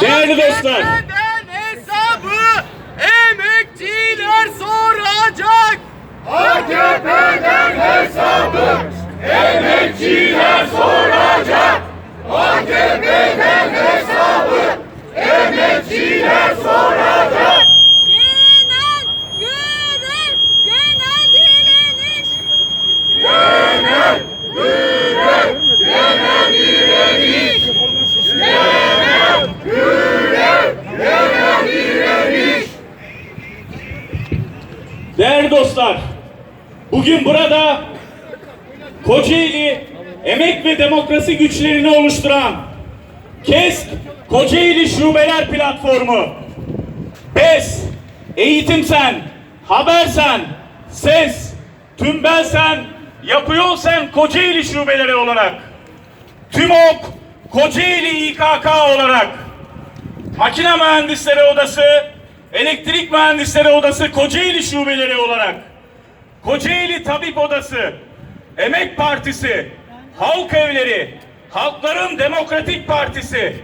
Değerli dostlar. Değerli dostlar, bugün burada Kocaeli Emek ve Demokrasi güçlerini oluşturan KESK Kocaeli Şubeler Platformu, BES, Eğitimsen, Habersen, SES, Tümbelsen, Yapı Yol Sen Kocaeli Şubeleri olarak, TÜMOK, Kocaeli İKK olarak, Makine Mühendisleri Odası, Elektrik Mühendisleri Odası Kocaeli Şubeleri olarak, Kocaeli Tabip Odası, Emek Partisi, Halk Evleri, Halkların Demokratik Partisi,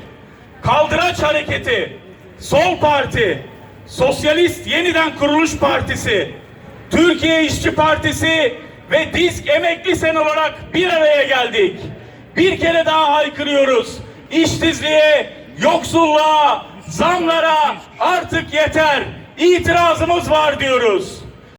Kaldıraç Hareketi, Sol Parti, Sosyalist Yeniden Kuruluş Partisi, Türkiye İşçi Partisi ve Disk Emekli Sen olarak bir araya geldik. Bir kere daha haykırıyoruz. İşsizliğe, yoksulluğa, zamlara artık yeter. İtirazımız var diyoruz.